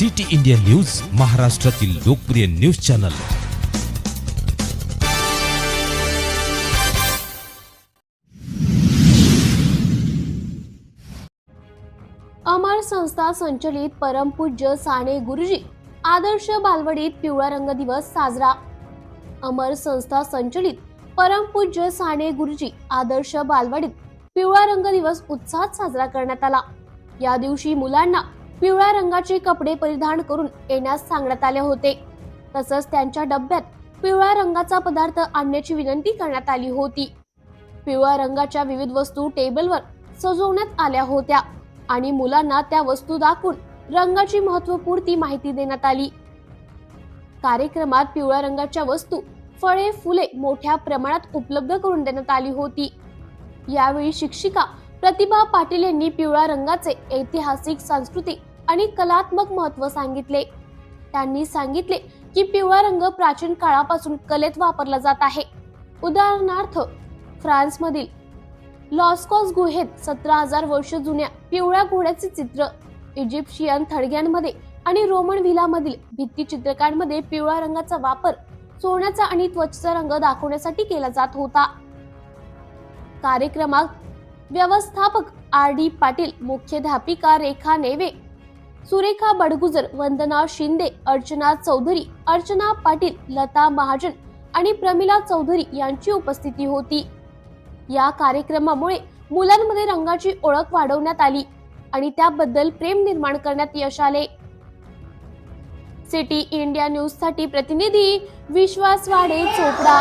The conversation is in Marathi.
सिटी इंडिया न्यूज महाराष्ट्रातील लोकप्रिय न्यूज चॅनल. अमर संस्था संचलित परमपूज्य साने गुरुजी आदर्श बालवडीत पिवळा रंग दिवस साजरा. अमर संस्था संचलित परमपूज्य साने गुरुजी आदर्श बालवाडीत पिवळा रंग दिवस उत्साहात साजरा करण्यात आला. या दिवशी मुलांना पिवळ्या रंगाचे कपडे परिधान करून येण्यास सांगण्यात आले होते. तसंच त्यांच्या डब्यात पिवळ्या रंगाचा पदार्थ आणण्याची विनंती करण्यात आली होती. पिवळ्या रंगाच्या विविध वस्तू टेबलवर सजवण्यात आल्या होत्या आणि मुलांना त्या वस्तू दाखवून रंगाची महत्वपूर्ती माहिती देण्यात आली. कार्यक्रमात पिवळ्या रंगाच्या वस्तू फळे फुले मोठ्या प्रमाणात उपलब्ध करून देण्यात आली होती. यावेळी शिक्षिका प्रतिभा पाटील यांनी पिवळ्या रंगाचे ऐतिहासिक सांस्कृतिक आणि कलात्मक महत्त्व सांगितले. त्यांनी सांगितले की पिवळा रंग प्राचीन काळापासून कलेत वापरला जात आहे. उदाहरणार्थ फ्रान्समधील लॉस्कॉस गुहेत सतरा हजार वर्ष जुन्या पिवळ्या घोड्याचे चित्र इजिप्शियन थडग्यांमध्ये आणि रोमन व्हिलामधील भित्ती चित्रकांमध्ये पिवळ्या रंगाचा वापर सोन्याचा आणि त्वचेचा रंग दाखवण्यासाठी केला जात होता. कार्यक्रमात व्यवस्थापक आर डी पाटील मुख्याध्यापिका रेखा नेवे सुरेखा बडगुजर वंदना शिंदे अर्चना चौधरी अर्चना पाटील लता महाजन आणि प्रमिला चौधरी यांची उपस्थिती होती. या कार्यक्रमामुळे मुलांमध्ये रंगाची ओळख वाढवण्यात आली आणि त्याबद्दल प्रेम निर्माण करण्यात यश आले. सिटी इंडिया न्यूजसाठी प्रतिनिधी विश्वास वाडे चोपडा.